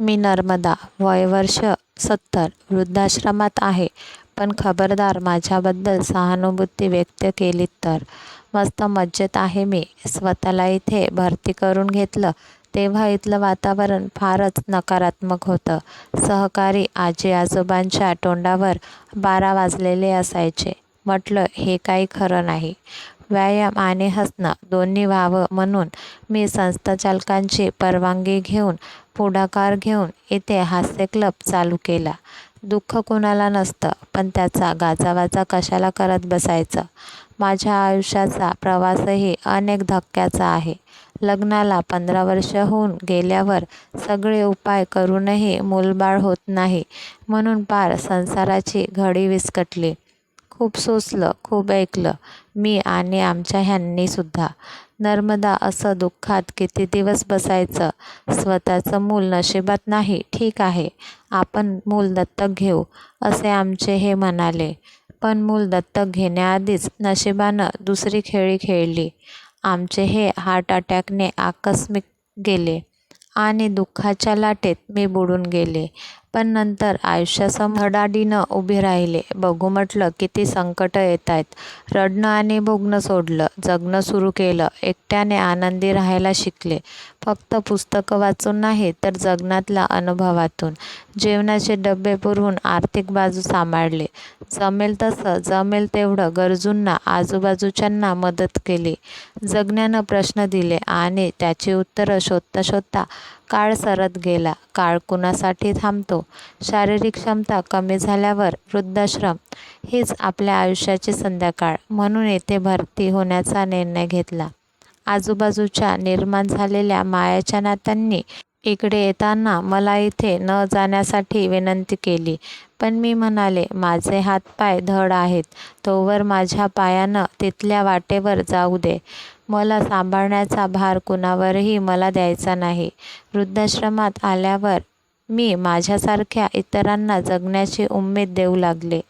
मी नर्मदा वय वर्ष सत्तर वृद्धाश्रमात आहे. पण खबरदार माझ्याबद्दल सहानुभूती व्यक्त केलीत तर. मस्त मज्जेत आहे मी. स्वतःला इथे भरती करून घेतलं तेव्हा इथलं वातावरण फारच नकारात्मक होतं. सहकारी आजी आजोबांच्या तोंडावर बारा वाजलेले असायचे. म्हटलं हे काही खरं नाही. व्यायाम आणि हसणं दोन्ही व्हावं म्हणून मी संस्थाचालकांची परवानगी घेऊन पुढाकार घेऊन इथे हास्य क्लब चालू केला. दुःख कुणाला नसतं पण त्याचा गाजावाजा कशाला करत बसायचं? माझ्या आयुष्याचा प्रवासही अनेक धक्क्याचा आहे. लग्नाला पंधरा वर्ष होऊन गेल्यावर सगळे उपाय करूनही मूलबाळ होत नाही म्हणून पार संसाराची घडी विस्कटली. खूप सोसलं खूप ऐकलं मी आणि आमच्या ह्यांनीसुद्धा नर्मदा असं दुःखात किती दिवस बसायचं? स्वतःचं मूल नशिबात नाही ठीक आहे. आपण मूल दत्तक घेऊ असे आमचे हे म्हणाले. पण मूल दत्तक घेण्याआधीच नशिबानं दुसरी खेळी खेळली. आमचे हे हार्ट अटॅकने आकस्मिक गेले आणि दुःखाच्या लाटेत मी बुडून गेले. पण नंतर आयुष्यासमोर धडाडीनं उभे राहिले. बघू म्हटलं किती संकटं येत आहेत रडणं आणि भोगणं सोडलं. जगणं सुरू केलं. एकट्याने आनंदी राहायला शिकले. फक्त पुस्तकं वाचून नाही तर जगण्यातल्या अनुभवातून. जेवणाचे डबे पुरवून आर्थिक बाजू सांभाळले. जमेल तसं जमेल तेवढं गरजूंना आजूबाजूच्यांना मदत केली. जगण्यानं प्रश्न दिले आणि त्याची उत्तरं शोधता शोधता काळ सरत गेला. काळ कुणासाठी थांबतो? शारीरिक क्षमता कमी झाल्यावर वृद्धाश्रम हीच आपल्या आयुष्याची संध्याकाळ. म्हणून येथे भरती होण्याचा निर्णय घेतला. आजूबाजूच्या निर्माण झालेल्या मायाच्या नात्यांनी इकडे येताना मला इथे न जाण्यासाठी विनंती केली. पण मी म्हणाले माझे हातपाय धड आहेत. तोवर माझ्या पायानं तिथल्या वाटेवर जाऊ दे. मला सांभाळण्याचा भार कुणावरही मला द्यायचा नाही. वृद्धाश्रमात आल्यावर मी माझ्यासारख्या इतरांना जगण्याची उमेद देऊ लागले.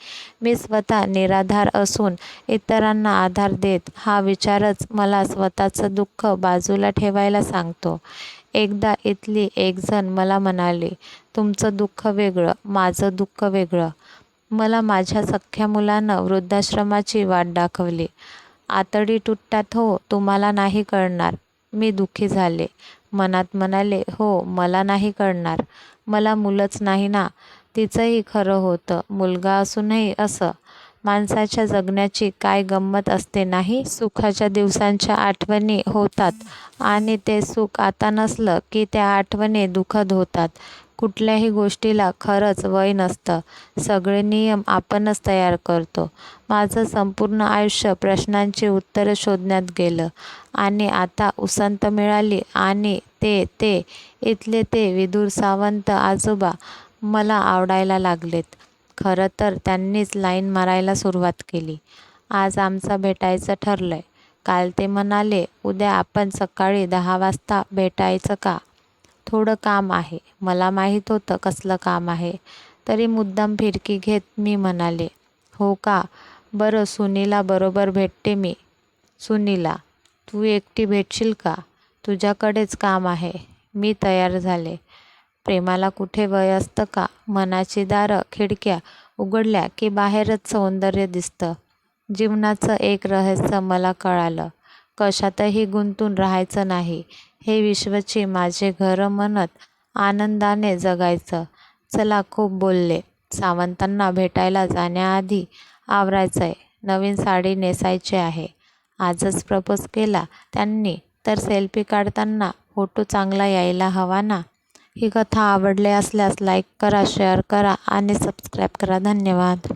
मी स्वतः निराधार असून इतरांना आधार देत हा विचारच मला स्वतःचं दुःख बाजूला ठेवायला सांगतो. एकदा इथली एकजण मला म्हणाली तुमचं दुःख वेगळं माझं दुःख वेगळं. मला माझ्या सख्ख्या मुलानं वृद्धाश्रमाची वाट दाखवली. आतडी तुटतात हो तुम्हाला नाही कळणार. मी दुःखी झाले. मनात म्हणाले हो मला नाही कळणार. मला मुलंच नाही ना. तिचंही खरं होतं. मुलगा असूनही असं. माणसाच्या जगण्याची काय गंमत असते नाही? सुखाच्या दिवसांच्या आठवणी होतात. आणि ते सुख आता नसलं की त्या आठवणी दुःखद होतात. कुठल्याही गोष्टीला खरंच वय नसतं. सगळे नियम आपणच तयार करतो. माझं संपूर्ण आयुष्य प्रश्नांची उत्तरं शोधण्यात गेलं. आणि आता उसंत मिळाली आणि ते ते. इथले ते विदूर सावंत आजोबा मला आवडायला लागलेत. खरं तर त्यांनीच लाईन मारायला सुरुवात केली. आज आमचं भेटायचं ठरलंय. काल ते म्हणाले उद्या आपण सकाळी दहा वाजता भेटायचं का? थोडं काम आहे. मला माहीत होतं कसलं काम आहे. तरी मुद्दाम फिरकी घेत मी म्हणाले हो का? बरं सुनीला बरोबर भेटते मी. सुनीला तू एकटी भेटशील का? तुझ्याकडेच काम आहे. मी तयार झाले. प्रेमाला कुठे वय असतं का? मनाची दारं खिडक्या उघडल्या की बाहेरच सौंदर्य दिसतं. जीवनाचं एक रहस्य मला कळालं. कशातही गुंतून राहायचं नाही. हे विश्वची माझे घरं म्हणत आनंदाने जगायचं. चला खूप बोलले. सावंतांना भेटायला जाण्याआधी आवरायचं आहे नवीन साडी नेसायची आहे. आजच प्रपोज केला त्यांनी. तर सेल्फी काढताना फोटो चांगला यायला हवा ना? ही कथा आवडली असल्यास लाईक करा शेअर करा आणि सबस्क्राईब करा. धन्यवाद.